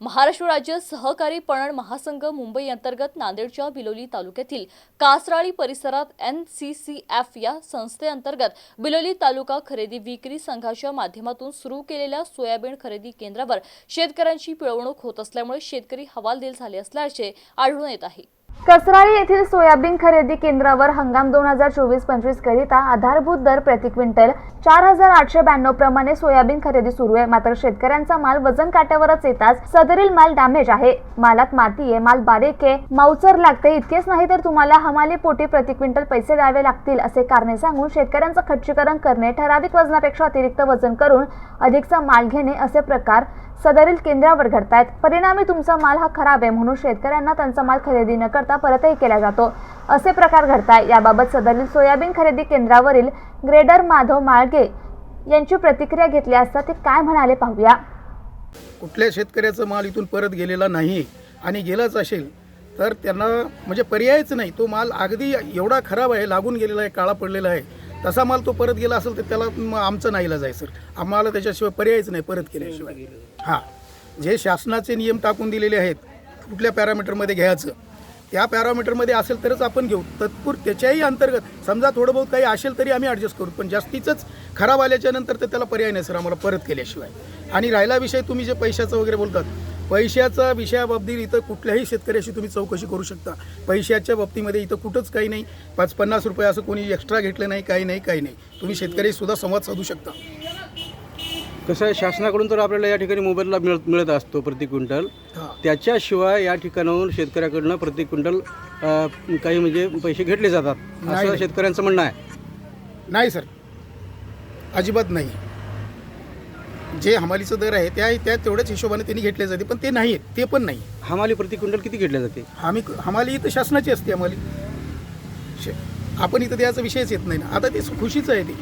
महाराष्ट्र राज्य सहकारी पणन महासंघ मुंबई अंतर्गत नांदेडच्या बिलोली तालुक्यातील कासराळी परिसरात एन सी सी एफ या संस्थेअंतर्गत बिलोली तालुका खरेदी विक्री संघाच्या माध्यमातून सुरू केलेल्या सोयाबीन खरेदी केंद्रावर शेतकऱ्यांची पिळवणूक होत असल्यामुळे शेतकरी हवालदिल झाले असल्याचे आढळून येत आहे. कसराळी येथील सोयाबीन खरेदी केंद्रावर हंगाम दोन हजार चोवीस पंचवीस करिता आधारभूत दर प्रति क्विंटल चार हजार आठशे ब्याण्णव प्रमाणे सोयाबीन खरेदी सुरू आहे. मात्र शेतकऱ्यांचा माल वजन काट्यावरच येताच सदरील माल डॅमेज आहे. मालात माती आहे माल बारीक आहे मावचर लागते. इतकेच नाही तर तुम्हाला हमाली पोटी प्रति क्विंटल पैसे द्यावे लागतील असे कारणे सांगून शेतकऱ्यांचं खच्चीकरण करणे ठराविक वजनापेक्षा अतिरिक्त वजन करून अधिकचा माल घेणे असे प्रकार सदरील केंद्रावर घडतायत. परिणामी तुमचा माल हा खराब आहे म्हणून शेतकऱ्यांना त्यांचा माल खरेदी न करता परतही केला जातो. असे प्रकार घडताय. याबाबत सदरील सोयाबीन खरेदी केंद्रावरील ग्रेडर माधव माळगे यांची प्रतिक्रिया घेतली असता ते काय म्हणाले पाहूया. कुठल्या शेतकऱ्याचा माल इथून परत गेलेला नाही आणि गेलाच असेल तर त्यांना म्हणजे पर्यायच नाही. तो माल अगदी एवढा खराब आहे लागून गेलेला आहे काळा पडलेला आहे. तसा माल तो परत गेला असेल तर त्याला मग आमचं नाहीला जाय सर. आम्हाला त्याच्याशिवाय पर्यायच नाही परत केल्याशिवाय. हां. जे शासनाचे नियम टाकून दिलेले आहेत कुठल्या पॅरामीटरमध्ये घ्यायचं? त्या पॅरामीटरमध्ये असेल तरच आपण घेऊ. तत्पूर त्याच्याही अंतर्गत समजा थोडं बहुत काही असेल तरी आम्ही ॲडजस्ट करू. पण जास्तीचंच खराब आल्याच्यानंतर तर त्याला पर्याय नाही सर आम्हाला परत केल्याशिवाय. आणि राहिला विषय तुम्ही जे पैशाचं वगैरे बोलतात पैशाचा विषयाबाबतीत इथं कुठल्याही शेतकऱ्याशी तुम्ही चौकशी करू शकता. पैशाच्या बाबतीमध्ये इथं कुठंच काही नाही. पाच पन्नास रुपये असं कोणी एक्स्ट्रा घेतलं नाही काही नाही काही नाही. तुम्ही शेतकरीसुद्धा संवाद साधू शकता. कसं आहे शासनाकडून तर आपल्याला या ठिकाणी मोबाईलला मिळत मिळत असतो प्रति क्विंटल. त्याच्याशिवाय या ठिकाणाहून शेतकऱ्याकडनं प्रति क्विंटल अ, काही म्हणजे पैसे घेतले जातात नाही, असं नाही. शेतकऱ्यांचं म्हणणं आहे. नाही सर. अजिबात नाही. जे हमालीचं दर आहे त्या त्या तेवढ्याच हिशोबाने त्यांनी घेतले जाते पण ते नाही आहेत ते पण नाही. हमाली प्रति क्विंटल किती घेतले जाते? आम्ही हमाली इथं शासनाची असते हमाली. शे आपण इथं द्यायचा विषयच येत नाही ना. आता ते खुशीचं आहे ते.